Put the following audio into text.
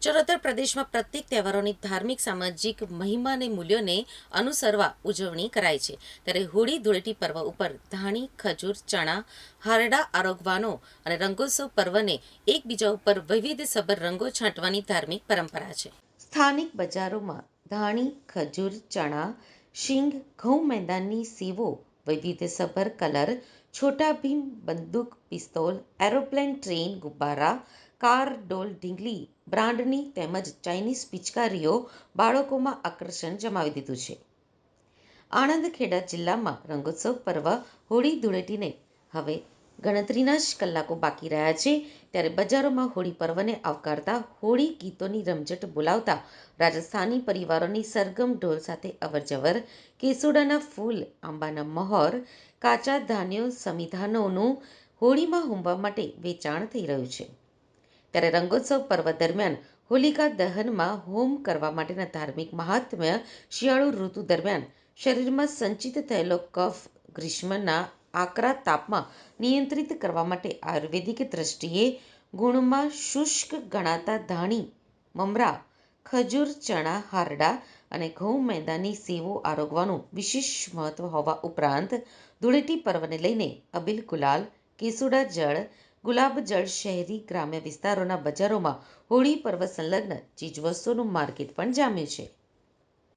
ચરોતર પ્રદેશમાં પ્રત્યેક તહેવારોની ધાર્મિક, સામાજિક મહિમા અને મૂલ્યોને અનુસરવા ઉજવણી કરાય છે. ત્યારે હોળી, ધૂળેટી પર્વ ઉપર ધાણી, ખજૂર, ચણા, હારડા, આરોગવાનો અને રંગોત્સવ પર્વને એકબીજા ઉપર વૈવિધ્યસભર રંગો છાંટવાની ધાર્મિક પરંપરા છે. સ્થાનિક બજારોમાં ધાણી, ખજૂર, ચણા, શીંગ, ઘઉં મેદાનની સીવો વૈવિધ્યસભર કલર, છોટા ભીમ બંદૂક પિસ્તોલ, એરોપ્લેન ટ્રેન, ગુબ્બારા, કાર ડોલ ઢીંગલી બ્રાન્ડની તેમજ ચાઇનીઝ પિચકારીઓ બાળકોમાં આકર્ષણ જમાવી દીધું છે. આણંદ ખેડા જિલ્લામાં રંગોત્સવ પર્વ હોળી ધૂળેટીને હવે ગણતરીના જ કલાકો બાકી રહ્યા છે. ત્યારે બજારોમાં હોળી પર્વને આવકારતા હોળી ગીતોની રમઝટ બોલાવતા રાજસ્થાની પરિવારોની સરગમ ઢોલ સાથે અવરજવર, કેસુડાના ફૂલ, આંબાના મહોર, કાચા ધાન્યો સમિધાનોનું હોળીમાં હોમવા માટે વેચાણ થઈ રહ્યું છે. ત્યારે રંગોત્સવ પર્વ દરમિયાન હોલિકા દહનમાં હોમ કરવા માટેના ધાર્મિક મહાત્મ્ય શિયાળુ ઋતુ દરમિયાન શરીરમાં સંચિત થયેલો કફ, ગ્રીષ્મના આકરા તાપમાં નિયંત્રિત કરવા માટે આયુર્વેદિક દ્રષ્ટિએ ગુણમાં શુષ્ક ગણાતા ધાણી, મમરા, ખજૂર, ચણા, હારડા અને ઘઉં મેદાની સેવો આરોગવાનું વિશેષ મહત્વ હોવા ઉપરાંત ધૂળેટી પર્વને લઈને અબીલ ગુલાલ, કેસુડા જળ, ગુલાબ જળ શહેરી ગ્રામ્ય વિસ્તારોના બજારોમાં હોળી પર્વ સંલગ્ન ચીજવસ્તુઓનું માર્કેટ પણ જામ્યું છે.